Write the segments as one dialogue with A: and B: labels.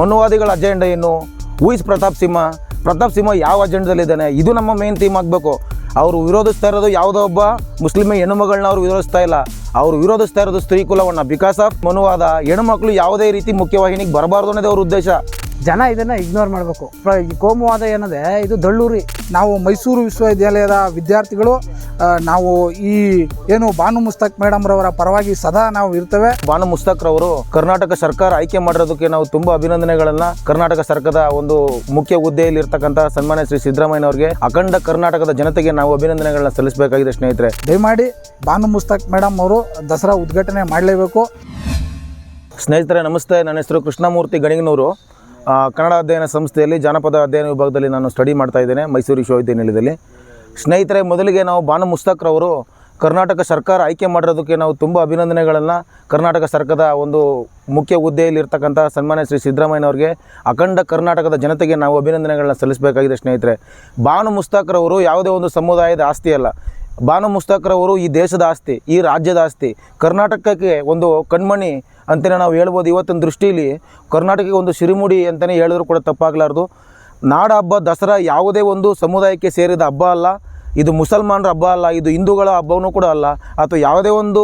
A: ಮನುವಾದಿಗಳ agenda ಏನು? ಇಸ್ ಪ್ರತಾಪ್ ಸಿಂಹ ಪ್ರತಾಪ್ ಸಿಂಹ ಯಾವ ಅಜೆಂಡದಲ್ಲಿದ್ದಾನೆ ಇದು ನಮ್ಮ ಮೇನ್ ಥೀಮ್ ಆಗಬೇಕು. ಅವರು ವಿರೋಧಿಸ್ತಾ ಇರೋದು ಯಾವುದೋ ಒಬ್ಬ ಮುಸ್ಲಿಮ್ ಹೆಣ್ಣುಮಗಳನ್ನ ಅವರು ವಿರೋಧಿಸ್ತಾ ಇಲ್ಲ. ಅವರು ವಿರೋಧಿಸ್ತಾ ಇರೋದು ಸ್ತ್ರೀ ಕುಲವನ್ನು ಬಿಕಾಸ್ ಆಫ್ ಮನುವಾದ ಹೆಣ್ಣುಮಕ್ಕಳು ಯಾವುದೇ ರೀತಿ ಮುಖ್ಯವಾಹಿನಿಗೆ ಬರಬಾರ್ದು ಅನ್ನೋದೇ ಅವ್ರ ಉದ್ದೇಶ.
B: ಜನ ಇದನ್ನು ಇಗ್ನೋರ್ ಮಾಡಬೇಕು. ಈ ಕೋಮುವಾದ ಏನದೆ ಇದು ದಳ್ಳೂರಿ.
C: ನಾವು ಮೈಸೂರು ವಿಶ್ವವಿದ್ಯಾಲಯದ ವಿದ್ಯಾರ್ಥಿಗಳು ನಾವು ಈ ಏನು ಬಾನು ಮುಸ್ತಕ್ ಮೇಡಮ್ ರವರ ಪರವಾಗಿ ಸದಾ ನಾವು ಇರ್ತೇವೆ.
A: ಬಾನು ಮುಸ್ತಕ್ರವರು ಕರ್ನಾಟಕ ಸರ್ಕಾರ ಆಯ್ಕೆ ಮಾಡಿರೋದಕ್ಕೆ ನಾವು ತುಂಬಾ ಅಭಿನಂದನೆಗಳನ್ನ. ಕರ್ನಾಟಕ ಸರ್ಕಾರದ ಒಂದು ಮುಖ್ಯ ಹುದ್ದೆಯಲ್ಲಿ ಇರ್ತಕ್ಕಂಥ ಸನ್ಮಾನ್ಯ ಶ್ರೀ ಸಿದ್ದರಾಮಯ್ಯ ಅವರಿಗೆ ಅಖಂಡ ಕರ್ನಾಟಕದ ಜನತೆಗೆ ನಾವು ಅಭಿನಂದನೆಗಳನ್ನ ಸಲ್ಲಿಸಬೇಕಾಗಿದೆ ಸ್ನೇಹಿತರೆ.
C: ದಯಮಾಡಿ ಬಾನು ಮುಸ್ತಕ್ ಮೇಡಮ್ ಅವರು ದಸರಾ ಉದ್ಘಾಟನೆ ಮಾಡಲೇಬೇಕು.
A: ಸ್ನೇಹಿತರೆ ನಮಸ್ತೆ. ನನ್ನ ಹೆಸರು ಕೃಷ್ಣಮೂರ್ತಿ ಗಣಿಗನೂರು. ಕನ್ನಡ ಅಧ್ಯಯನ ಸಂಸ್ಥೆಯಲ್ಲಿ ಜಾನಪದ ಅಧ್ಯಯನ ವಿಭಾಗದಲ್ಲಿ ನಾನು ಸ್ಟಡಿ ಮಾಡ್ತಾ ಇದ್ದೇನೆ, ಮೈಸೂರು ವಿಶ್ವವಿದ್ಯಾನಿಲಯದಲ್ಲಿ ಸ್ನೇಹಿತರೆ, ಮೊದಲಿಗೆ ನಾವು ಬಾನು ಮುಸ್ತಕ್ರವರು ಕರ್ನಾಟಕ ಸರ್ಕಾರ ಆಯ್ಕೆ ಮಾಡಿರೋದಕ್ಕೆ ನಾವು ತುಂಬ ಅಭಿನಂದನೆಗಳನ್ನು. ಕರ್ನಾಟಕ ಸರ್ಕಾರದ ಒಂದು ಮುಖ್ಯ ಹುದ್ದೆಯಲ್ಲಿರ್ತಕ್ಕಂಥ ಸನ್ಮಾನ್ಯ ಶ್ರೀ ಸಿದ್ದರಾಮಯ್ಯನವ್ರಿಗೆ ಅಖಂಡ ಕರ್ನಾಟಕದ ಜನತೆಗೆ ನಾವು ಅಭಿನಂದನೆಗಳನ್ನ ಸಲ್ಲಿಸಬೇಕಾಗಿದೆ ಸ್ನೇಹಿತರೆ. ಬಾನು ಮುಸ್ತಾಕ್ರವರು ಯಾವುದೇ ಒಂದು ಸಮುದಾಯದ ಆಸ್ತಿ ಅಲ್ಲ. ಬಾನು ಮುಸ್ತಾಕ್ರವರು ಈ ದೇಶದ ಆಸ್ತಿ, ಈ ರಾಜ್ಯದ ಆಸ್ತಿ. ಕರ್ನಾಟಕಕ್ಕೆ ಒಂದು ಕಣ್ಮಣಿ ಅಂತಲೇ ನಾವು ಹೇಳ್ಬೋದು. ಇವತ್ತಿನ ದೃಷ್ಟಿಯಲ್ಲಿ ಕರ್ನಾಟಕಕ್ಕೆ ಒಂದು ಸಿರಿಮುಡಿ ಅಂತಲೇ ಹೇಳಿದ್ರು ಕೂಡ ತಪ್ಪಾಗಲಾರ್ದು. ನಾಡ ಹಬ್ಬ ದಸರಾ ಯಾವುದೇ ಒಂದು ಸಮುದಾಯಕ್ಕೆ ಸೇರಿದ ಹಬ್ಬ ಅಲ್ಲ. ಇದು ಮುಸಲ್ಮಾನರ ಹಬ್ಬ ಅಲ್ಲ, ಇದು ಹಿಂದೂಗಳ ಹಬ್ಬವೂ ಕೂಡ ಅಲ್ಲ. ಅಥವಾ ಯಾವುದೇ ಒಂದು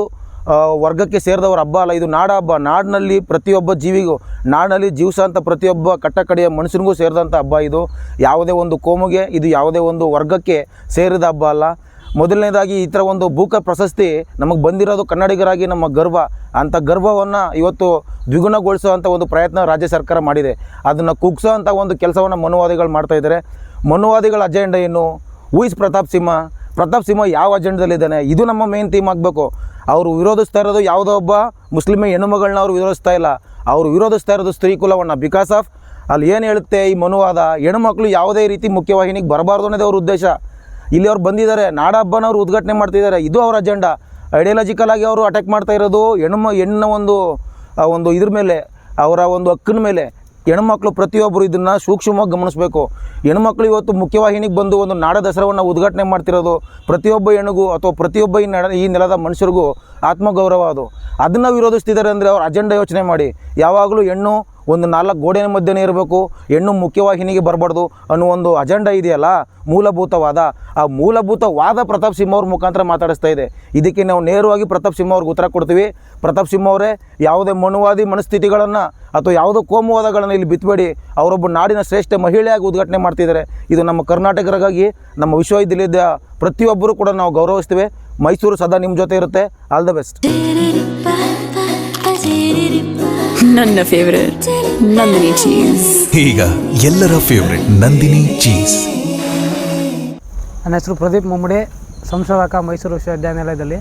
A: ವರ್ಗಕ್ಕೆ ಸೇರಿದವರ ಹಬ್ಬ ಅಲ್ಲ. ಇದು ನಾಡ ಹಬ್ಬ ನಾಡಿನಲ್ಲಿ ಪ್ರತಿಯೊಬ್ಬ ಜೀವಿಗೂ, ನಾಡಿನಲ್ಲಿ ಜೀವಿಸೋಂಥ ಪ್ರತಿಯೊಬ್ಬ ಕಟ್ಟಕಡೆಯ ಮನುಷ್ಯನಿಗೂ ಸೇರಿದಂಥ ಹಬ್ಬ ಇದು. ಯಾವುದೇ ಒಂದು ಕೋಮುಗೆ, ಇದು ಯಾವುದೇ ಒಂದು ವರ್ಗಕ್ಕೆ ಸೇರಿದ ಹಬ್ಬ ಅಲ್ಲ. ಮೊದಲನೇದಾಗಿ ಈ ಥರ ಒಂದು ಭೂಕ ಪ್ರಶಸ್ತಿ ನಮಗೆ ಬಂದಿರೋದು ಕನ್ನಡಿಗರಾಗಿ ನಮ್ಮ ಗರ್ವ. ಅಂಥ ಗರ್ವವನ್ನು ಇವತ್ತು ದ್ವಿಗುಣಗೊಳಿಸುವಂಥ ಒಂದು ಪ್ರಯತ್ನ ರಾಜ್ಯ ಸರ್ಕಾರ ಮಾಡಿದೆ. ಅದನ್ನು ಕುಗ್ಸೋ ಅಂಥ ಒಂದು ಕೆಲಸವನ್ನು ಮನುವಾದಿಗಳು ಮಾಡ್ತಾಯಿದ್ದಾರೆ ಮನುವಾದಿಗಳ ಅಜೆಂಡಾ ಏನು? ಊಯಿಸ್ ಪ್ರತಾಪ್ ಸಿಂಹ? ಪ್ರತಾಪ್ ಸಿಂಹ ಯಾವ ಅಜೆಂಡದಲ್ಲಿದ್ದಾನೆ? ಇದು ನಮ್ಮ ಮೇನ್ ಥೀಮ್ ಆಗಬೇಕು. ಅವರು ವಿರೋಧಿಸ್ತಾ ಇರೋದು ಯಾವುದೋ ಒಬ್ಬ ಮುಸ್ಲಿಮೇ ಹೆಣ್ಣುಮಗಳನ್ನ ಅವರು ವಿರೋಧಿಸ್ತಾ ಇಲ್ಲ. ಅವರು ವಿರೋಧಿಸ್ತಾ ಇರೋದು ಸ್ತ್ರೀ ಕುಲವನ್ನು. ಬಿಕಾಸ್ ಆಫ್ ಅಲ್ಲಿ ಏನು ಹೇಳುತ್ತೆ ಈ ಮನುವಾದ? ಹೆಣ್ಣುಮಕ್ಳು ಯಾವುದೇ ರೀತಿ ಮುಖ್ಯವಾಹಿನಿಗೆ ಬರಬಾರ್ದು ಅನ್ನೋದೇ ಅವ್ರ ಉದ್ದೇಶ. ಇಲ್ಲಿ ಅವ್ರು ಬಂದಿದ್ದಾರೆ. ನಾಡ ಹಬ್ಬನ ಉದ್ಘಾಟನೆ ಮಾಡ್ತಿದ್ದಾರೆ. ಇದು ಅವ್ರ ಅಜೆಂಡಾ ಐಡಿಯಾಲಜಿಕಲ್ ಆಗಿ ಅವರು ಅಟ್ಯಾಕ್ ಮಾಡ್ತಾ ಇರೋದು ಹೆಣ್ಮ ಹೆಣ್ಣಿನ ಒಂದು ಒಂದು ಇದ್ರ ಮೇಲೆ, ಅವರ ಒಂದು ಹಕ್ಕಿನ ಮೇಲೆ. ಹೆಣ್ಮಕ್ಳು ಪ್ರತಿಯೊಬ್ಬರು ಇದನ್ನು ಸೂಕ್ಷ್ಮವಾಗಿ ಗಮನಿಸಬೇಕು. ಹೆಣ್ಮಕ್ಳು ಇವತ್ತು ಮುಖ್ಯವಾಹಿನಿಗೆ ಬಂದು ಒಂದು ನಾಡ ದಸರಾವನ್ನು ಉದ್ಘಾಟನೆ ಮಾಡ್ತಿರೋದು. ಪ್ರತಿಯೊಬ್ಬ ಹೆಣ್ಣಿಗೂ ಅಥವಾ ಪ್ರತಿಯೊಬ್ಬ ಈ ನಡ, ಈ ನೆಲದ ಮನುಷ್ಯರಿಗೂ ಆತ್ಮಗೌರವ ಅದು. ಅದನ್ನು ವಿರೋಧಿಸ್ತಿದ್ದಾರೆ ಅಂದರೆ ಅವ್ರ ಅಜೆಂಡಾ ಯೋಚನೆ ಮಾಡಿ. ಯಾವಾಗಲೂ ಹೆಣ್ಣು ಒಂದು ನಾಲ್ಕು ಗೋಡೆಯ ಮಧ್ಯೆನೇ ಇರಬೇಕು. ಹೆಣ್ಣು ಮುಖ್ಯವಾಹಿನಿಗೆ ಬರಬಾರ್ದು ಅನ್ನೋ ಒಂದು ಅಜೆಂಡಾ ಇದೆಯಲ್ಲ? ಮೂಲಭೂತವಾದ. ಆ ಮೂಲಭೂತವಾದ ಪ್ರತಾಪ್ ಸಿಂಹ ಅವ್ರ ಮುಖಾಂತರ ಮಾತಾಡಿಸ್ತಾ ಇದೆ. ಇದಕ್ಕೆ ನಾವು ನೇರವಾಗಿ ಪ್ರತಾಪ್ ಸಿಂಹ ಅವ್ರಿಗೆ ಉತ್ತರ ಕೊಡ್ತೀವಿ. ಪ್ರತಾಪ್ ಸಿಂಹ ಅವರೇ ಯಾವುದೇ ಮನುವಾದಿ ಮನಸ್ಥಿತಿಗಳನ್ನು ಅಥವಾ ಯಾವುದೋ ಕೋಮುವಾದಗಳನ್ನು ಇಲ್ಲಿ ಬಿತ್ತಬೇಡಿ ಅವರೊಬ್ಬ ನಾಡಿನ ಶ್ರೇಷ್ಠ ಮಹಿಳೆಯಾಗಿ ಉದ್ಘಾಟನೆ ಮಾಡ್ತಿದ್ದಾರೆ. ಇದು ನಮ್ಮ ಕರ್ನಾಟಕರಿಗಾಗಿ ನಮ್ಮ ವಿಶ್ವವಿದ್ಯಾಲಯದ ಪ್ರತಿಯೊಬ್ಬರು ಕೂಡ ನಾವು ಗೌರವಿಸ್ತೇವೆ. ಮೈಸೂರು ಸದಾ ನಿಮ್ಮ ಜೊತೆ ಇರುತ್ತೆ. ಆಲ್ ದ ಬೆಸ್ಟ್
D: ನನ್ನ ಫೇವರೇಟ್ ನಂದಿನಿ ಚೀಸ್
E: ಈಗ ಎಲ್ಲರ ಫೇವ್ರೆಟ್ ನಂದಿನಿ ಚೀಸ್
B: ನನ್ನ ಹೆಸರು ಪ್ರದೀಪ್ ಮುಮ್ಮಡಿ ಸಂಶೋಧಕ ಮೈಸೂರು ವಿಶ್ವವಿದ್ಯಾನಿಲಯದಲ್ಲಿ.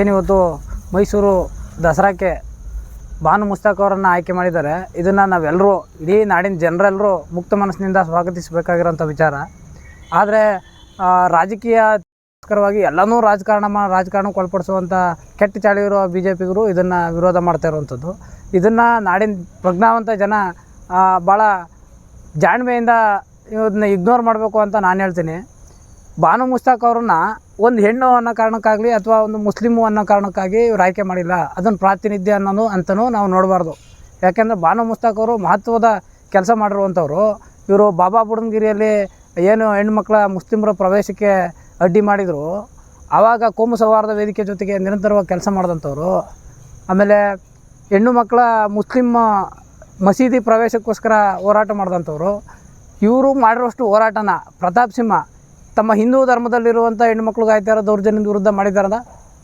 B: ಏನಿವತ್ತು ಮೈಸೂರು ದಸರಾಕ್ಕೆ ಭಾನು ಮುಸ್ತಾಕ್ ಅವರನ್ನು ಆಯ್ಕೆ ಮಾಡಿದ್ದಾರೆ. ಇದನ್ನು ನಾವೆಲ್ಲರೂ ಇಡೀ ನಾಡಿನ ಜನರೆಲ್ಲರೂ ಮುಕ್ತ ಮನಸ್ಸಿನಿಂದ ಸ್ವಾಗತಿಸಬೇಕಾಗಿರೋಂಥ ವಿಚಾರ. ಆದರೆ ರಾಜಕೀಯಸ್ಕರವಾಗಿ ಎಲ್ಲನೂ ರಾಜಕಾರಣ ಮಾ ರಾಜಕಾರಣಕ್ಕೆ ಒಳಪಡಿಸುವಂಥ ಕೆಟ್ಟ ಚಾಳಿ ಇರುವ ಬಿ ಜೆ ಪಿಗರು ಇದನ್ನು ವಿರೋಧ ಮಾಡ್ತಾ ಇರುವಂಥದ್ದು. ಇದನ್ನು ನಾಡಿನ ಪ್ರಜ್ಞಾವಂತ ಜನ ಭಾಳ ಜಾಣ್ಮೆಯಿಂದ ಇದನ್ನ ಇಗ್ನೋರ್ ಮಾಡಬೇಕು ಅಂತ ನಾನು ಹೇಳ್ತೀನಿ. ಬಾನು ಮುಸ್ತಾಕ್ ಅವ್ರನ್ನ ಒಂದು ಹೆಣ್ಣು ಅನ್ನೋ ಕಾರಣಕ್ಕಾಗಲಿ ಅಥವಾ ಒಂದು ಮುಸ್ಲಿಮು ಅನ್ನೋ ಕಾರಣಕ್ಕಾಗಿ ಇವ್ರು ಆಯ್ಕೆ ಮಾಡಿಲ್ಲ. ಅದನ್ನು ಪ್ರಾತಿನಿಧ್ಯ ಅನ್ನೋದು ಅಂತಲೂ ನಾವು ನೋಡಬಾರ್ದು. ಯಾಕೆಂದರೆ ಬಾನು ಮುಸ್ತಾಕ್ ಅವರು ಮಹತ್ವದ ಕೆಲಸ ಮಾಡಿರುವಂಥವ್ರು. ಇವರು ಬಾಬಾ ಬುಡನ್ಗಿರಿಯಲ್ಲಿ ಏನು ಹೆಣ್ಮಕ್ಳ ಮುಸ್ಲಿಮರ ಪ್ರವೇಶಕ್ಕೆ ಅಡ್ಡಿ ಮಾಡಿದರು. ಆವಾಗ ಕೋಮು ಸೌಹಾರ್ದ ವೇದಿಕೆ ಜೊತೆಗೆ ನಿರಂತರವಾಗಿ ಕೆಲಸ ಮಾಡಿದಂಥವ್ರು. ಆಮೇಲೆ ಹೆಣ್ಣು ಮಕ್ಕಳ ಮುಸ್ಲಿಮ್ ಮಸೀದಿ ಪ್ರವೇಶಕ್ಕೋಸ್ಕರ ಹೋರಾಟ ಮಾಡಿದಂಥವ್ರು. ಇವರು ಮಾಡಿರೋಷ್ಟು ಹೋರಾಟನ ಪ್ರತಾಪ್ ಸಿಂಹ ತಮ್ಮ ಹಿಂದೂ ಧರ್ಮದಲ್ಲಿರುವಂಥ ಹೆಣ್ಮಕ್ಳಿಗೆ ಆಯ್ತಾ ಇರೋ ದೌರ್ಜನ್ಯದ ವಿರುದ್ಧ ಮಾಡಿದಾರದ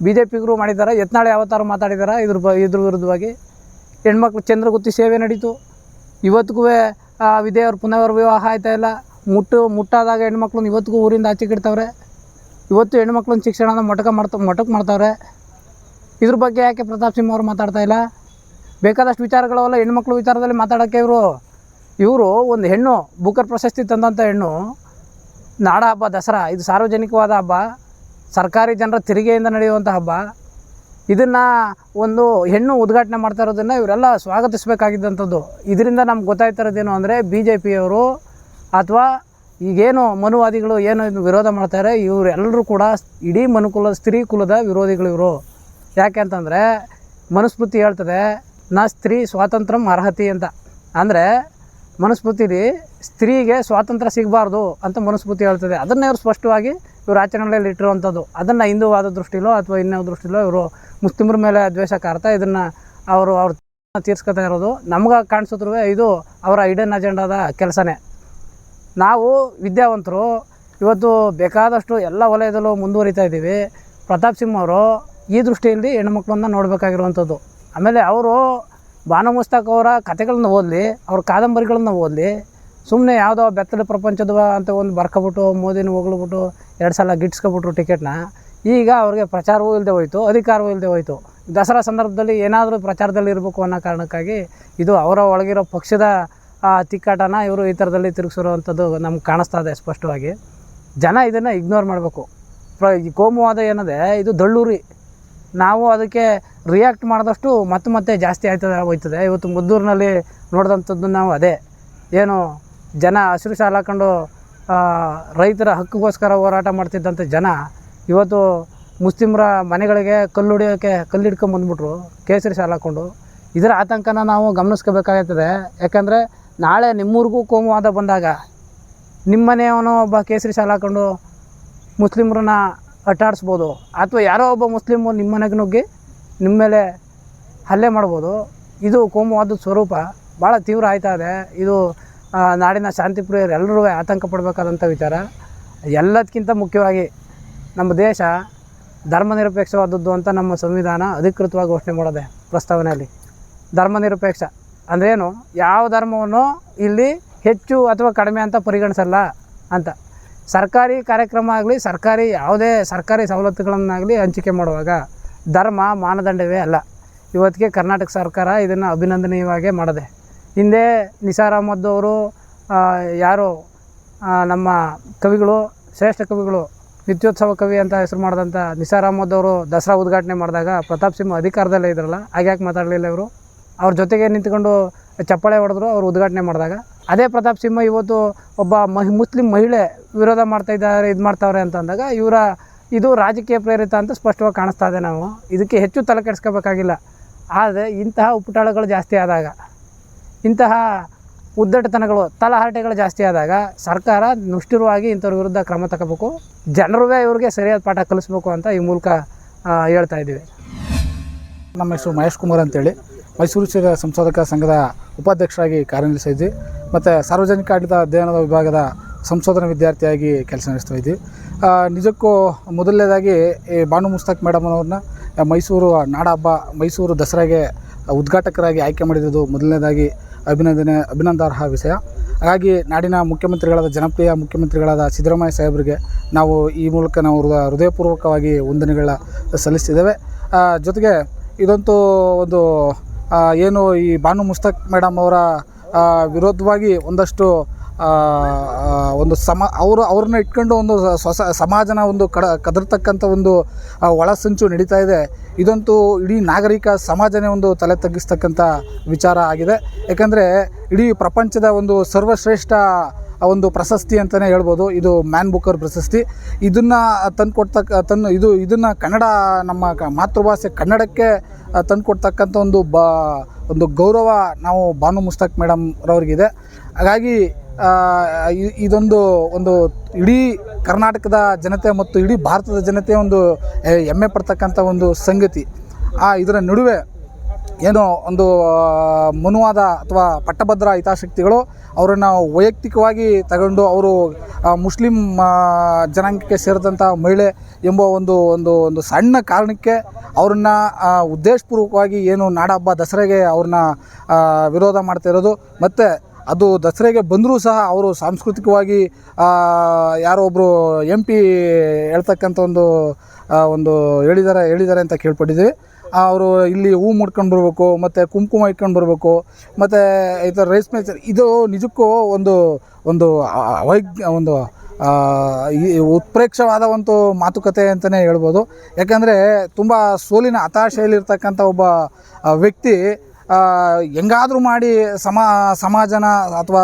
B: ಬಿ ಜೆ ಪಿಗರು ಮಾಡಿದ್ದಾರೆ? ಯತ್ನಾಳೆ ಯಾವತ್ತಾರು ಮಾತಾಡಿದಾರ? ಇದ್ರ ಬ, ಇದ್ರ ವಿರುದ್ಧವಾಗಿ ಹೆಣ್ಮಕ್ಳು ಚಂದ್ರಗುತ್ತಿ ಸೇವೆ ನಡೀತು. ಇವತ್ತಿಗೂ ವಿಧೇಯವ್ರ ಪುನರ್ವಿವಾಹ ವಿವಾಹ ಆಯ್ತಾ ಇಲ್ಲ. ಮುಟ್ಟು, ಮುಟ್ಟಾದಾಗ ಹೆಣ್ಮಕ್ಳನ್ನ ಇವತ್ತಿಗೂ ಊರಿಂದ ಆಚೆ ಇಡ್ತಾವ್ರೆ ಇವತ್ತು ಹೆಣ್ಮಕ್ಳನ್ನ ಶಿಕ್ಷಣನ ಮೊಟಕ ಮಾಡ್ತಾ, ಮೊಟಕ್ ಮಾಡ್ತಾವ್ರೆ. ಇದ್ರ ಬಗ್ಗೆ ಯಾಕೆ ಪ್ರತಾಪ್ ಸಿಂಹ ಅವರು ಮಾತಾಡ್ತಾ ಇಲ್ಲ? ಬೇಕಾದಷ್ಟು ವಿಚಾರಗಳವಲ್ಲ ಹೆಣ್ಮಕ್ಳು ವಿಚಾರದಲ್ಲಿ ಮಾತಾಡೋಕ್ಕೆ ಇವರು. ಇವರು ಒಂದು ಹೆಣ್ಣು, ಬುಕರ್ ಪ್ರಶಸ್ತಿ ತಂದಂಥ ಹೆಣ್ಣು, ನಾಡ ಹಬ್ಬ, ದಸರಾ, ಇದು ಸಾರ್ವಜನಿಕವಾದ ಹಬ್ಬ, ಸರ್ಕಾರಿ ಜನರ ತೆರಿಗೆಯಿಂದ ನಡೆಯುವಂಥ ಹಬ್ಬ. ಇದನ್ನು ಒಂದು ಹೆಣ್ಣು ಉದ್ಘಾಟನೆ ಮಾಡ್ತಾ ಇರೋದನ್ನು ಇವರೆಲ್ಲ ಸ್ವಾಗತಿಸಬೇಕಾಗಿದ್ದಂಥದ್ದು. ಇದರಿಂದ ನಮ್ಗೆ ಗೊತ್ತಾಯ್ತಾ ಇರೋದೇನು ಅಂದರೆ ಬಿ ಜೆ ಪಿಯವರು ಅಥವಾ ಈಗೇನು ಮನುವಾದಿಗಳು ಏನು ವಿರೋಧ ಮಾಡ್ತಾರೆ, ಇವರೆಲ್ಲರೂ ಕೂಡ ಇಡೀ ಮನುಕುಲ, ಸ್ತ್ರೀ ಕುಲದ ವಿರೋಧಿಗಳು ಇವರು. ಯಾಕೆ ಅಂತಂದರೆ ಮನುಸ್ಮೃತಿ ಹೇಳ್ತದೆ, ನಾ ಸ್ತ್ರೀ ಸ್ವಾತಂತ್ರ್ಯಂ ಅರ್ಹತಿ ಅಂತ. ಅಂದರೆ ಮನುಸ್ಮೃತಿಲಿ ಸ್ತ್ರೀಗೆ ಸ್ವಾತಂತ್ರ್ಯ ಸಿಗಬಾರ್ದು ಅಂತ ಮನುಸ್ಮೃತಿ ಹೇಳ್ತದೆ. ಅದನ್ನೇ ಇವರು ಸ್ಪಷ್ಟವಾಗಿ ಇವರು ಆಚರಣೆಯಲ್ಲಿ ಇಟ್ಟಿರುವಂಥದ್ದು. ಅದನ್ನು ಹಿಂದೂವಾದ ದೃಷ್ಟಿಲೋ ಅಥವಾ ಇನ್ಯಾವ ದೃಷ್ಟಿಲೋ ಇವರು ಮುಸ್ಲಿಮರ ಮೇಲೆ ದ್ವೇಷ ಕಾರ್ತಾ ಇದನ್ನು ಅವರು ಅವ್ರ ತೀರ್ಸ್ಕೊತಾ ಇರೋದು. ನಮ್ಗೆ ಕಾಣಿಸಿದ್ರು ಇದು ಅವರ ಐಡನ್ ಅಜೆಂಡಾದ ಕೆಲಸನೇ. ನಾವು ವಿದ್ಯಾವಂತರು ಇವತ್ತು ಬೇಕಾದಷ್ಟು ಎಲ್ಲ ವಲಯದಲ್ಲೂ ಮುಂದುವರಿತಾ ಇದ್ದೀವಿ. ಪ್ರತಾಪ್ ಸಿಂಹ ಅವರು ಈ ದೃಷ್ಟಿಯಲ್ಲಿ ಹೆಣ್ಮಕ್ಳನ್ನ ನೋಡಬೇಕಾಗಿರುವಂಥದ್ದು. ಆಮೇಲೆ ಅವರು ಬಾನು ಮುಸ್ತಾಕ್ ಅವರ ಕಥೆಗಳನ್ನ ಓದಲಿ, ಅವ್ರ ಕಾದಂಬರಿಗಳನ್ನ ಓದಲಿ ಸುಮ್ಮನೆ ಯಾವುದೋ ಬೆತ್ತದ ಪ್ರಪಂಚದ ಅಂತ ಒಂದು ಬರ್ಕೊಬಿಟ್ಟು, ಮೋದಿನ ಹೋಗ್ಲಿಬಿಟ್ಟು ಎರಡು ಸಲ ಗಿಟ್ಸ್ಕೊಬಿಟ್ರು ಟಿಕೆಟ್ನ. ಈಗ ಅವ್ರಿಗೆ ಪ್ರಚಾರವೂ ಇಲ್ಲದೆ ಹೋಯಿತು, ಅಧಿಕಾರವೂ ಇಲ್ಲದೆ ಹೋಯಿತು. ದಸರಾ ಸಂದರ್ಭದಲ್ಲಿ ಏನಾದರೂ ಪ್ರಚಾರದಲ್ಲಿ ಇರಬೇಕು ಅನ್ನೋ ಕಾರಣಕ್ಕಾಗಿ ಇದು ಅವರ ಒಳಗಿರೋ ಪಕ್ಷದ ಆ ತಿಕ್ಕಾಟನ ಇವರು ಈ ಥರದಲ್ಲಿ ತಿರುಗಿಸಿರುವಂಥದ್ದು ನಮ್ಗೆ ಕಾಣಿಸ್ತಾ ಇದೆ ಸ್ಪಷ್ಟವಾಗಿ. ಜನ ಇದನ್ನು ಇಗ್ನೋರ್ ಮಾಡಬೇಕು. ಪ್ರ ಈ ಕೋಮುವಾದ ಏನದೆ ಇದು ದಳ್ಳೂರಿ. ನಾವು ಅದಕ್ಕೆ ರಿಯಾಕ್ಟ್ ಮಾಡಿದಷ್ಟು ಮತ್ತೆ ಮತ್ತೆ ಜಾಸ್ತಿ ಆಯ್ತದೆ, ಹೋಯ್ತದೆ. ಇವತ್ತು ಮುದ್ದೂರಿನಲ್ಲಿ ನೋಡಿದಂಥದ್ದು ನಾವು ಅದೇ. ಏನು ಜನ ಹಸಿರು ಸಾಲ ಹಾಕೊಂಡು ರೈತರ ಹಕ್ಕಿಗೋಸ್ಕರ ಹೋರಾಟ ಮಾಡ್ತಿದ್ದಂಥ ಜನ ಇವತ್ತು ಮುಸ್ಲಿಮರ ಮನೆಗಳಿಗೆ ಕಲ್ಲು ಹೊಡಿಯೋಕ್ಕೆ ಕಲ್ಲು ಹಿಡ್ಕೊಂಬಂದ್ಬಿಟ್ರು ಕೇಸರಿ ಸಾಲ ಹಾಕ್ಕೊಂಡು ಇದರ ಆತಂಕನ ನಾವು ಗಮನಿಸ್ಕೋಬೇಕಾಗ್ತದೆ. ಯಾಕಂದರೆ ನಾಳೆ ನಿಮ್ಮೂರಿಗೂ ಕೋಮುವಾದ ಬಂದಾಗ ನಿಮ್ಮ ಮನೆಯವನು ಒಬ್ಬ ಕೇಸರಿ ಶಾಲೆ ಹಾಕೊಂಡು ಮುಸ್ಲಿಮ್ರನ್ನ ಅಟ್ಟಾಡಿಸ್ಬೋದು. ಅಥವಾ ಯಾರೋ ಒಬ್ಬ ಮುಸ್ಲಿಮು ನಿಮ್ಮ ಮನೆಗೆ ನುಗ್ಗಿ ನಿಮ್ಮ ಮೇಲೆ ಹಲ್ಲೆ ಮಾಡ್ಬೋದು. ಇದು ಕೋಮುವಾದದ ಸ್ವರೂಪ. ಭಾಳ ತೀವ್ರ ಆಯ್ತಾ ಇದೆ. ಇದು ನಾಡಿನ ಶಾಂತಿ ಪ್ರಿಯರು ಎಲ್ಲರೂ ಆತಂಕ ಪಡಬೇಕಾದಂಥ ವಿಚಾರ. ಎಲ್ಲದಕ್ಕಿಂತ ಮುಖ್ಯವಾಗಿ ನಮ್ಮ ದೇಶ ಧರ್ಮನಿರಪೇಕ್ಷವಾದದ್ದು ಅಂತ ನಮ್ಮ ಸಂವಿಧಾನ ಅಧಿಕೃತವಾಗಿ ಘೋಷಣೆ ಮಾಡೋದೆ ಪ್ರಸ್ತಾವನೆಯಲ್ಲಿ. ಧರ್ಮನಿರಪೇಕ್ಷ. ಅಂದ್ರೇನು, ಯಾವ ಧರ್ಮವನ್ನು ಇಲ್ಲಿ ಹೆಚ್ಚು ಅಥವಾ ಕಡಿಮೆ ಅಂತ ಪರಿಗಣಿಸಲ್ಲ ಅಂತ. ಸರ್ಕಾರಿ ಕಾರ್ಯಕ್ರಮ ಆಗಲಿ, ಸರ್ಕಾರಿ ಯಾವುದೇ ಸರ್ಕಾರಿ ಸವಲತ್ತುಗಳನ್ನಾಗಲಿ ಹಂಚಿಕೆ ಮಾಡುವಾಗ ಧರ್ಮ ಮಾನದಂಡವೇ ಅಲ್ಲ. ಇವತ್ತಿಗೆ ಕರ್ನಾಟಕ ಸರ್ಕಾರ ಇದನ್ನು ಅಭಿನಂದನೀಯವಾಗೇ ಮಾಡಿದೆ. ಹಿಂದೆ ನಿಸಾರ್ ಅಹಮದ್ ಅವರು ಯಾರು ನಮ್ಮ ಕವಿಗಳು, ಶ್ರೇಷ್ಠ ಕವಿಗಳು ನಿತ್ಯೋತ್ಸವ ಕವಿ ಅಂತ ಹೆಸರು ಮಾಡಿದಂಥ ನಿಸಾರ್ ಅಹಮದ್ ಅವರು ದಸರಾ ಉದ್ಘಾಟನೆ ಮಾಡಿದಾಗ ಪ್ರತಾಪ್ ಸಿಂಹ ಅಧಿಕಾರದಲ್ಲೇ ಇದ್ರಲ್ಲ ಹಾಗ್ಯಾಕೆ ಮಾತಾಡಲಿಲ್ಲ ಇವರು? ಅವ್ರ ಜೊತೆಗೆ ನಿಂತ್ಕೊಂಡು ಚಪ್ಪಾಳೆ ಹೊಡೆದ್ರು, ಅವ್ರು ಉದ್ಘಾಟನೆ ಮಾಡಿದಾಗ. ಅದೇ ಪ್ರತಾಪ್ ಸಿಂಹ ಇವತ್ತು ಒಬ್ಬ ಮಹಿ, ಮುಸ್ಲಿಂ ಮಹಿಳೆ ವಿರೋಧ ಮಾಡ್ತಾ ಇದ್ದಾರೆ, ಇದು ಮಾಡ್ತಾವ್ರೆ ಅಂತ ಅಂದಾಗ ಇವರ ಇದು ರಾಜಕೀಯ ಪ್ರೇರಿತ ಅಂತ ಸ್ಪಷ್ಟವಾಗಿ ಕಾಣಿಸ್ತಾ ಇದೆ ನಾವು. ಇದಕ್ಕೆ ಹೆಚ್ಚು ತಲೆ ಕೆಡಿಸ್ಕೋಬೇಕಾಗಿಲ್ಲ. ಆದರೆ ಇಂತಹ ಉಪಟಾಳಗಳು ಜಾಸ್ತಿ ಆದಾಗ, ಇಂತಹ ಉದ್ದಟತನಗಳು, ತಲಹರಟೆಗಳು ಜಾಸ್ತಿ ಆದಾಗ ಸರ್ಕಾರ ನುಷ್ಟಿರುವಾಗಿ ಇಂಥವ್ರ ವಿರುದ್ಧ ಕ್ರಮ ತಗೋಬೇಕು. ಜನರೂ ಇವ್ರಿಗೆ ಸರಿಯಾದ ಪಾಠ ಕಲಿಸ್ಬೇಕು ಅಂತ ಈ ಮೂಲಕ ಹೇಳ್ತಾ ಇದ್ದೀವಿ.
C: ನಮ್ಮ ಹೆಸರು ಮಹೇಶ್ ಕುಮಾರ್ ಅಂತೇಳಿ. ಮೈಸೂರು ಶಿರ ಸಂಶೋಧಕ ಸಂಘದ ಉಪಾಧ್ಯಕ್ಷರಾಗಿ ಕಾರ್ಯನಿರ್ವಹಿಸಿದ್ವಿ ಮತ್ತು ಸಾರ್ವಜನಿಕ ಆಡಳಿತ ಅಧ್ಯಯನದ ವಿಭಾಗದ ಸಂಶೋಧನಾ ವಿದ್ಯಾರ್ಥಿಯಾಗಿ ಕೆಲಸ ನಡೆಸ್ತಾ ಇದ್ವಿ ನಿಜಕ್ಕೂ ಮೊದಲನೇದಾಗಿ ಈ ಬಾನು ಮುಸ್ತಾಕ್ ಮೇಡಮ್ ಅವ್ರನ್ನ ಮೈಸೂರು ನಾಡಹಬ್ಬ, ಮೈಸೂರು ದಸರಾಗೆ ಉದ್ಘಾಟಕರಾಗಿ ಆಯ್ಕೆ ಮಾಡಿರೋದು ಮೊದಲನೇದಾಗಿ ಅಭಿನಂದನೆ, ಅಭಿನಂದಾರ್ಹ ವಿಷಯ. ಹಾಗಾಗಿ ನಾಡಿನ ಮುಖ್ಯಮಂತ್ರಿಗಳಾದ, ಜನಪ್ರಿಯ ಮುಖ್ಯಮಂತ್ರಿಗಳಾದ ಸಿದ್ದರಾಮಯ್ಯ ಸಾಹೇಬರಿಗೆ ನಾವು ಈ ಮೂಲಕ ನಾವು ಹೃದಯ ಹೃದಯಪೂರ್ವಕವಾಗಿ ವಂದನೆಗಳ ಸಲ್ಲಿಸ್ತಿದ್ದೇವೆ. ಜೊತೆಗೆ ಇದಂತೂ ಒಂದು ಏನು ಈ ಬಾನು ಮುಸ್ತಕ್ ಮೇಡಮ್ ಅವರ ವಿರೋಧವಾಗಿ ಒಂದಷ್ಟು ಒಂದು ಸಮ, ಅವರು, ಅವ್ರನ್ನ ಇಟ್ಕೊಂಡು ಒಂದು ಸ್ವಸ ಸಮಾಜನ ಒಂದು ಕಡ, ಕದರ್ತಕ್ಕಂಥ ಒಂದು ಒಳಸಂಚು ನಡೀತಾ ಇದೆ. ಇದಂತೂ ಇಡೀ ನಾಗರಿಕ ಸಮಾಜನೇ ಒಂದು ತಲೆ ತಗ್ಗಿಸ್ತಕ್ಕಂಥ ವಿಚಾರ ಆಗಿದೆ. ಯಾಕಂದರೆ ಇಡೀ ಪ್ರಪಂಚದ ಒಂದು ಸರ್ವಶ್ರೇಷ್ಠ ಒಂದು ಪ್ರಶಸ್ತಿ ಅಂತಲೇ ಹೇಳ್ಬೋದು. ಇದು ಮ್ಯಾನ್ ಬುಕ್ಕರ್ ಪ್ರಶಸ್ತಿ. ಇದನ್ನು ತಂದು ಕೊಡ್ತಕ್ಕ ತನ್ನ ಇದು, ಇದನ್ನು ಕನ್ನಡ, ನಮ್ಮ ಕ- ಮಾತೃಭಾಷೆ ಕನ್ನಡಕ್ಕೆ ತಂದು ಕೊಡ್ತಕ್ಕಂಥ ಒಂದು ಬ, ಒಂದು ಗೌರವ ನಾವು ಬಾನು ಮುಸ್ತಾಕ್ ಮೇಡಮ್ ರವರಿಗಿದೆ. ಹಾಗಾಗಿ ಇದೊಂದು ಒಂದು ಇಡೀ ಕರ್ನಾಟಕದ ಜನತೆ ಮತ್ತು ಇಡೀ ಭಾರತದ ಜನತೆ ಒಂದು ಹೆಮ್ಮೆ ಪಡ್ತಕ್ಕಂಥ ಒಂದು ಸಂಗತಿ. ಆ, ಇದರ ನಡುವೆ ಏನೋ ಒಂದು ಮನುವಾದ ಅಥವಾ ಪಟ್ಟಭದ್ರ ಹಿತಾಸಕ್ತಿಗಳು ಅವರನ್ನು ವೈಯಕ್ತಿಕವಾಗಿ ತಗೊಂಡು ಅವರು ಮುಸ್ಲಿಂ ಜನಾಂಗಕ್ಕೆ ಸೇರಿದಂಥ ಮಹಿಳೆ ಎಂಬ ಒಂದು ಒಂದು ಒಂದು ಸಣ್ಣ ಕಾರಣಕ್ಕೆ ಅವ್ರನ್ನ ಉದ್ದೇಶಪೂರ್ವಕವಾಗಿ ಏನು ನಾಡಹಬ್ಬ ದಸರೆಗೆ ಅವ್ರನ್ನ ವಿರೋಧ ಮಾಡ್ತಾ ಇರೋದು. ಮತ್ತು ಅದು ದಸರೆಗೆ ಬಂದರೂ ಸಹ ಅವರು ಸಾಂಸ್ಕೃತಿಕವಾಗಿ ಯಾರೋ ಒಬ್ಬರು ಎಂ ಪಿ ಹೇಳ್ತಕ್ಕಂಥ ಒಂದು ಒಂದು ಹೇಳಿದ್ದಾರೆ ಹೇಳಿದ್ದಾರೆ ಅಂತ ಕೇಳ್ಪಟ್ಟಿದ್ದೀವಿ. ಅವರು ಇಲ್ಲಿ ಹೂ ಮುಡ್ಕೊಂಡು ಬರಬೇಕು, ಮತ್ತು ಕುಂಕುಮ ಇಟ್ಕೊಂಡು ಬರಬೇಕು, ಮತ್ತು ಈ ಥರ ರೈಸ್ ಸೀರೆ- ಇದು ನಿಜಕ್ಕೂ ಒಂದು ಒಂದು ಅವೈಜ್ಞ ಒಂದು ಈ ಉತ್ಪ್ರೇಕ್ಷವಾದ ಒಂದು ಮಾತುಕತೆ ಅಂತಲೇ ಹೇಳ್ಬೋದು. ಯಾಕಂದರೆ ತುಂಬ ಸೋಲಿನ ಹತಾಶೆಯಲ್ಲಿರ್ತಕ್ಕಂಥ ಒಬ್ಬ ವ್ಯಕ್ತಿ ಹೆಂಗಾದ್ರೂ ಮಾಡಿ ಸಮ, ಸಮಾಜನ ಅಥವಾ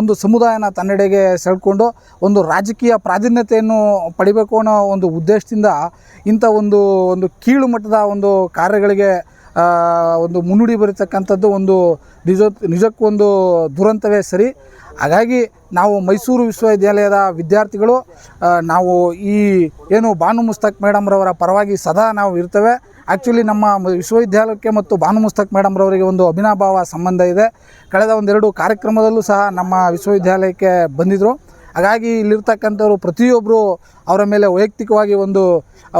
C: ಒಂದು ಸಮುದಾಯನ ತನ್ನೆಡೆಗೆ ಸೆಳ್ಕೊಂಡು ಒಂದು ರಾಜಕೀಯ ಪ್ರಾಧೀನ್ಯತೆಯನ್ನು ಪಡಿಬೇಕು ಅನ್ನೋ ಒಂದು ಉದ್ದೇಶದಿಂದ ಇಂಥ ಒಂದು ಒಂದು ಕೀಳು ಮಟ್ಟದ ಒಂದು ಕಾರ್ಯಗಳಿಗೆ ಒಂದು ಮುನ್ನುಡಿ ಬರೀತಕ್ಕಂಥದ್ದು ಒಂದು ನಿಜ ನಿಜಕ್ಕೊಂದು ದುರಂತವೇ ಸರಿ. ಹಾಗಾಗಿ ನಾವು ಮೈಸೂರು ವಿಶ್ವವಿದ್ಯಾಲಯದ ವಿದ್ಯಾರ್ಥಿಗಳು ನಾವು ಈ ಏನು ಬಾನು ಮುಸ್ತಕ್ ಮೇಡಮ್ರವರ ಪರವಾಗಿ ಸದಾ ನಾವು ಇರ್ತೇವೆ. ಆ್ಯಕ್ಚುಲಿ ನಮ್ಮ ವಿಶ್ವವಿದ್ಯಾಲಯಕ್ಕೆ ಮತ್ತು ಭಾನು ಮುಸ್ತಕ್ ಮೇಡಮ್ರವರಿಗೆ ಒಂದು ಅಭಿನಾಭಾವ ಸಂಬಂಧ ಇದೆ. ಕಳೆದ ಒಂದೆರಡು ಕಾರ್ಯಕ್ರಮದಲ್ಲೂ ಸಹ ನಮ್ಮ ವಿಶ್ವವಿದ್ಯಾಲಯಕ್ಕೆ ಬಂದಿದ್ದರು ಹಾಗಾಗಿ ಇಲ್ಲಿರ್ತಕ್ಕಂಥವ್ರು ಪ್ರತಿಯೊಬ್ಬರು ಅವರ ಮೇಲೆ ವೈಯಕ್ತಿಕವಾಗಿ ಒಂದು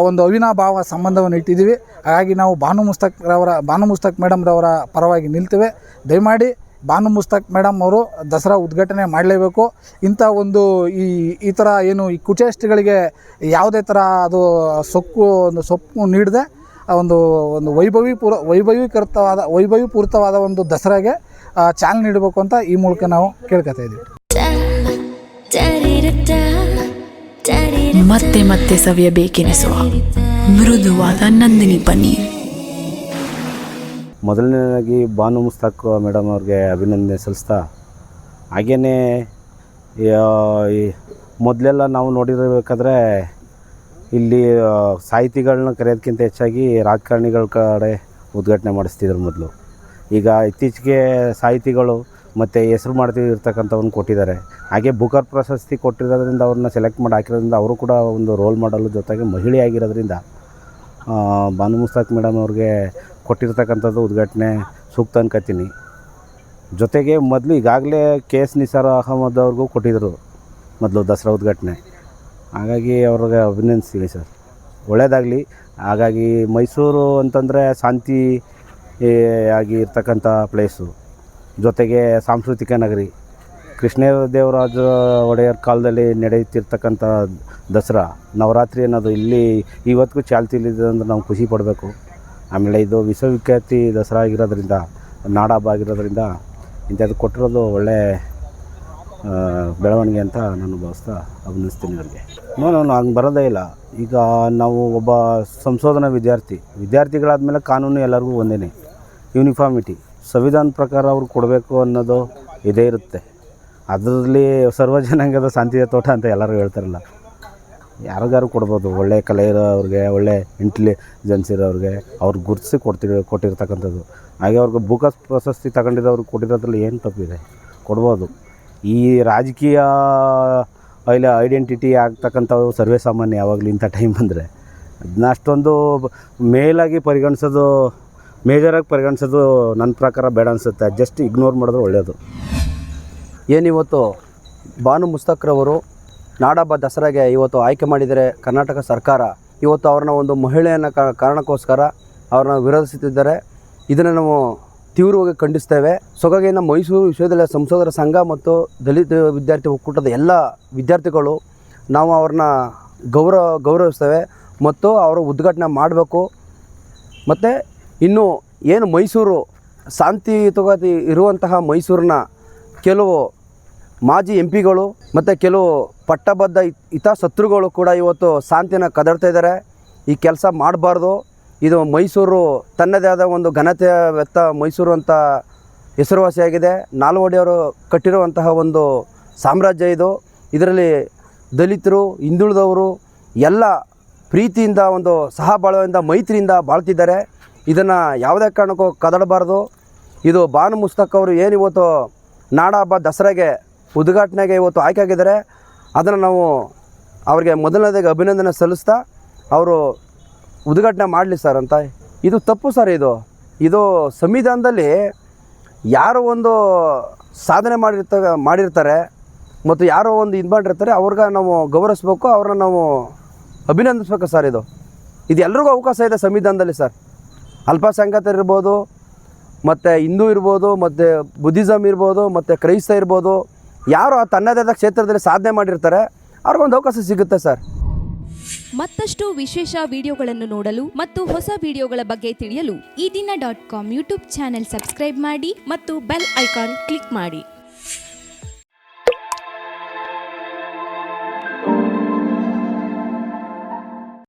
C: ಒಂದು ಅವಿನಾಭಾವ ಸಂಬಂಧವನ್ನು ಇಟ್ಟಿದ್ದೀವಿ. ಹಾಗಾಗಿ ನಾವು ಭಾನು ಮುಸ್ತಕ್ರವರ ಭಾನು ಮುಸ್ತಕ್ ಮೇಡಮ್ರವರ ಪರವಾಗಿ ನಿಲ್ತೇವೆ. ದಯಮಾಡಿ ಭಾನು ಮುಸ್ತಕ್ ಮೇಡಮ್ ಅವರು ದಸರಾ ಉದ್ಘಾಟನೆ ಮಾಡಲೇಬೇಕು. ಇಂಥ ಒಂದು ಈ ಈ ಥರ ಏನು ಈ ಕುಚೇಷ್ಟಗಳಿಗೆ ಯಾವುದೇ ಥರ ಅದು ಸೊಕ್ಕು, ಒಂದು ಸೊಪ್ಪು ನೀಡದೆ ಒಂದು ಒಂದು ವೈಭವಿ ಪೂರ್ವ ವೈಭವೀಕೃತವಾದ, ವೈಭವೀಪೂರಿತವಾದ ಒಂದು ದಸರಾಗೆ ಚಾಲನೆ ನೀಡಬೇಕು ಅಂತ ಈ ಮೂಲಕ ನಾವು ಕೇಳ್ಕೊತಾ ಇದ್ದೀವಿ.
D: ಮತ್ತೆ ಮತ್ತೆ ಸವಿಯಬೇಕೆನಿಸುವ ಮೃದುವಾದ ನಂದಿನಿ ಪನ್ನೀರ್.
F: ಮೊದಲನೇದಾಗಿ ಬಾನು ಮುಸ್ತಾಕ್ ಮೇಡಮ್ ಅವ್ರಿಗೆ ಅಭಿನಂದನೆ ಸಲ್ಲಿಸ್ತಾ ಹಾಗೆಯೇ ಮೊದಲೆಲ್ಲ ನಾವು ನೋಡಿರಬೇಕಾದ್ರೆ ಇಲ್ಲಿ ಸಾಹಿತಿಗಳನ್ನ ಕರೆಯೋದಕ್ಕಿಂತ ಹೆಚ್ಚಾಗಿ ರಾಜಕಾರಣಿಗಳ ಕಡೆ ಉದ್ಘಾಟನೆ ಮಾಡಿಸ್ತಿದ್ರು ಮೊದಲು. ಈಗ ಇತ್ತೀಚೆಗೆ ಸಾಹಿತಿಗಳು ಮತ್ತು ಹೆಸರು ಮಾಡ್ತಿರ್ತಕ್ಕಂಥವ್ರನ್ನ ಕೊಟ್ಟಿದ್ದಾರೆ. ಹಾಗೆ ಬುಕರ್ ಪ್ರಶಸ್ತಿ ಕೊಟ್ಟಿರೋದ್ರಿಂದ ಅವ್ರನ್ನ ಸೆಲೆಕ್ಟ್ ಮಾಡಿ ಹಾಕಿರೋದ್ರಿಂದ ಅವರು ಕೂಡ ಒಂದು ರೋಲ್ ಮಾಡಲು ಜೊತೆಗೆ ಮಹಿಳೆ ಆಗಿರೋದ್ರಿಂದ ಆ, ಬಾನು ಮುಸ್ತಾಕ್ ಮೇಡಮ್ ಅವ್ರಿಗೆ ಕೊಟ್ಟಿರ್ತಕ್ಕಂಥದ್ದು ಉದ್ಘಾಟನೆ ಸೂಕ್ತ ಅನ್ಕೋತೀನಿ. ಜೊತೆಗೆ ಮೊದಲು ಈಗಾಗಲೇ ಕೆ ಎಸ್ ನಿಸಾರ್ ಅಹಮದ್ ಅವ್ರಿಗೂ ಕೊಟ್ಟಿದ್ದರು ಮೊದಲು ದಸರಾ ಉದ್ಘಾಟನೆ. ಹಾಗಾಗಿ ಅವ್ರಿಗೆ ಅಭಿನಂದಿಸ್ತೀನಿ ಸರ್. ಒಳ್ಳೆಯದಾಗಲಿ ಹಾಗಾಗಿ ಮೈಸೂರು ಅಂತಂದರೆ ಶಾಂತಿ ಆಗಿ ಇರ್ತಕ್ಕಂಥ ಪ್ಲೇಸು. ಜೊತೆಗೆ ಸಾಂಸ್ಕೃತಿಕ ನಗರಿ. ಕೃಷ್ಣದೇವರಾಜ ಒಡೆಯರ್ ಕಾಲದಲ್ಲಿ ನಡೆಯುತ್ತಿರ್ತಕ್ಕಂಥ ದಸರಾ, ನವರಾತ್ರಿ ಅನ್ನೋದು ಇಲ್ಲಿ ಇವತ್ತಿಗೂ ಚಾಲ್ತಿಲಿದೆ ಅಂದ್ರೆ ನಾವು ಖುಷಿ ಪಡಬೇಕು. ಆಮೇಲೆ ಇದು ವಿಶ್ವವಿಖ್ಯಾತಿ ದಸರಾ ಆಗಿರೋದ್ರಿಂದ, ನಾಡಹಬ್ಬ ಆಗಿರೋದ್ರಿಂದ ಇಂಥದ್ದು ಕೊಟ್ಟಿರೋದು ಒಳ್ಳೆ ಬೆಳವಣಿಗೆ ಅಂತ ನಾನು ಭಾವಿಸ್ತಾ ಅಭಿನಯಿಸ್ತೀನಿ ಅವ್ರಿಗೆ ನೋ ನಾನು ಹಂಗೆ ಬರೋದೇ ಇಲ್ಲ. ಈಗ ನಾವು ಒಬ್ಬ ಸಂಶೋಧನಾ ವಿದ್ಯಾರ್ಥಿ ವಿದ್ಯಾರ್ಥಿಗಳಾದ ಮೇಲೆ ಕಾನೂನು ಎಲ್ಲರಿಗೂ ಒಂದೇ ಯೂನಿಫಾರ್ಮಿಟಿ ಸಂವಿಧಾನ ಪ್ರಕಾರ ಅವ್ರು ಕೊಡಬೇಕು ಅನ್ನೋದು ಇದೇ ಇರುತ್ತೆ. ಅದರಲ್ಲಿ ಸರ್ವ ಜನಾಂಗದ ಶಾಂತಿಯ ತೋಟ ಅಂತ ಎಲ್ಲರೂ ಹೇಳ್ತಾರಲ್ಲ. ಯಾರಿಗಾರು ಕೊಡ್ಬೋದು. ಒಳ್ಳೆ ಕಲೆ ಇರೋವ್ರಿಗೆ, ಒಳ್ಳೆ ಇಂಟೆಲಿಜೆನ್ಸ್ ಇರೋರಿಗೆ ಅವ್ರು ಗುರುತಿಸಿ ಕೊಡ್ತಿರೋ, ಕೊಟ್ಟಿರ್ತಕ್ಕಂಥದ್ದು. ಹಾಗೆ ಅವ್ರಿಗೆ ಬುಕಸ್ ಪ್ರಶಸ್ತಿ ತಗೊಂಡಿದ್ದವ್ರಿಗೆ ಕೊಟ್ಟಿರೋದ್ರಲ್ಲಿ ಏನು ತಪ್ಪಿದೆ? ಕೊಡ್ಬೋದು. ಈ ರಾಜಕೀಯ, ಇಲ್ಲ ಐಡೆಂಟಿಟಿ ಆಗ್ತಕ್ಕಂಥವು ಸರ್ವೇ ಸಾಮಾನ್ಯ ಯಾವಾಗಲೂ ಇಂಥ ಟೈಮ್ ಬಂದರೆ. ಅದನ್ನ ಅಷ್ಟೊಂದು ಮೇಲಾಗಿ ಪರಿಗಣಿಸೋದು ಮೇಜರಾಗಿ ಪರಿಗಣಿಸೋದು ನನ್ನ ಪ್ರಕಾರ ಬೇಡ ಅನಿಸುತ್ತೆ. ಜಸ್ಟ್ ಇಗ್ನೋರ್ ಮಾಡಿದ್ರೆ ಒಳ್ಳೆಯದು
G: ಏನಿವತ್ತು ಬಾನು ಮುಸ್ತಕ್ರವರು ನಾಡಹಬ್ಬ ದಸರಾಗೆ ಇವತ್ತು ಆಯ್ಕೆ ಮಾಡಿದರೆ ಕರ್ನಾಟಕ ಸರ್ಕಾರ ಇವತ್ತು ಅವ್ರನ್ನ ಒಂದು ಮಹಿಳೆಯನ್ನ ಕಾರಣಕ್ಕೋಸ್ಕರ ಅವ್ರನ್ನ ವಿರೋಧಿಸುತ್ತಿದ್ದಾರೆ. ಇದನ್ನು ನಾವು ತೀವ್ರವಾಗಿ ಖಂಡಿಸ್ತೇವೆ. ಸೊಗಗಿನ ಮೈಸೂರು ವಿಶ್ವವಿದ್ಯಾಲಯ ಸಂಸದರ ಸಂಘ ಮತ್ತು ದಲಿತ ವಿದ್ಯಾರ್ಥಿ ಒಕ್ಕೂಟದ ಎಲ್ಲ ವಿದ್ಯಾರ್ಥಿಗಳು ನಾವು ಅವ್ರನ್ನ ಗೌರವ, ಗೌರವಿಸ್ತೇವೆ ಮತ್ತು ಅವರು ಉದ್ಘಾಟನೆ ಮಾಡಬೇಕು. ಮತ್ತು ಇನ್ನು ಏನು ಮೈಸೂರು ಶಾಂತಿಯುತವಾಗಿ ಇರುವಂತಹ ಮೈಸೂರನ್ನ ಕೆಲವು ಮಾಜಿ ಎಂ ಪಿಗಳು ಮತ್ತು ಕೆಲವು ಪಟ್ಟಬದ್ಧ ಹಿತ- ಹಿತಾಸತ್ರುಗಳು ಕೂಡ ಇವತ್ತು ಶಾಂತಿನ ಕದಡ್ತಾ ಇದ್ದಾರೆ. ಈ ಕೆಲಸ ಮಾಡಬಾರ್ದು. ಇದು ಮೈಸೂರು ತನ್ನದೇ ಆದ ಒಂದು ಘನತೆಯ ವ್ಯಕ್ತ ಮೈಸೂರು ಅಂತ ಹೆಸರುವಾಸಿಯಾಗಿದೆ ನಾಲ್ವಡಿಯವರು ಕಟ್ಟಿರುವಂತಹ ಒಂದು ಸಾಮ್ರಾಜ್ಯ ಇದು. ಇದರಲ್ಲಿ ದಲಿತರು, ಹಿಂದುಳಿದವರು ಎಲ್ಲ ಪ್ರೀತಿಯಿಂದ ಒಂದು ಸಹಬಾಳ್ವೆಯಿಂದ ಮೈತ್ರಿಯಿಂದ ಬಾಳ್ತಿದ್ದಾರೆ. ಇದನ್ನು ಯಾವುದೇ ಕಾರಣಕ್ಕೂ ಕದಡಬಾರ್ದು. ಇದು ಬಾನು ಮುಸ್ತಕ್ ಅವರು ಏನು ಇವತ್ತು ನಾಡ ಹಬ್ಬ ದಸರಾಗೆ ಉದ್ಘಾಟನೆಗೆ ಇವತ್ತು ಆಯ್ಕೆ ಆಗಿದ್ದಾರೆ. ಅದನ್ನು ನಾವು ಅವರಿಗೆ ಮೊದಲನೇದಾಗಿ ಅಭಿನಂದನೆ ಸಲ್ಲಿಸ್ತಾ ಅವರು ಉದ್ಘಾಟನೆ ಮಾಡಲಿ ಸರ್ ಅಂತ. ಇದು ತಪ್ಪು ಸರ್ ಇದು. ಇದು ಸಂವಿಧಾನದಲ್ಲಿ ಯಾರೋ ಒಂದು ಸಾಧನೆ ಮಾಡಿರ್ತ, ಮಾಡಿರ್ತಾರೆ ಮತ್ತು ಯಾರೋ ಒಂದು ಇದು ಮಾಡಿರ್ತಾರೆ, ಅವ್ರಿಗೆ ನಾವು ಗೌರವಿಸ್ಬೇಕು ಅವ್ರನ್ನ ನಾವು ಅಭಿನಂದಿಸ್ಬೇಕು ಸರ್ ಇದು. ಇದು ಎಲ್ರಿಗೂ ಅವಕಾಶ ಇದೆ ಸಂವಿಧಾನದಲ್ಲಿ ಸರ್. ಅಲ್ಪಸಂಖ್ಯಾತರು ಇರ್ಬೋದು, ಮತ್ತು ಹಿಂದೂ ಇರ್ಬೋದು, ಮತ್ತು ಬುದ್ಧಿಸಮ್ ಇರ್ಬೋದು, ಮತ್ತು ಕ್ರೈಸ್ತ ಇರ್ಬೋದು ಯಾರು ಆ ತನ್ನದೇ ಆದ ಕ್ಷೇತ್ರದಲ್ಲಿ ಸಾಧನೆ ಮಾಡಿರ್ತಾರೆ, ಅವ್ರಿಗೊಂದು ಅವಕಾಶ ಸಿಗುತ್ತೆ ಸರ್.
H: ಮತ್ತಷ್ಟು ವಿಶೇಷ ವಿಡಿಯೋಗಳನ್ನು ನೋಡಲು ಮತ್ತು ಹೊಸ ವಿಡಿಯೋಗಳ ಬಗ್ಗೆ ತಿಳಿಯಲು
I: ಈ ದಿನ dot com YouTube channel subscribe ಮಾಡಿ
H: ಮತ್ತು ಬೆಲ್ ಐಕಾನ್ ಕ್ಲಿಕ್ ಮಾಡಿ.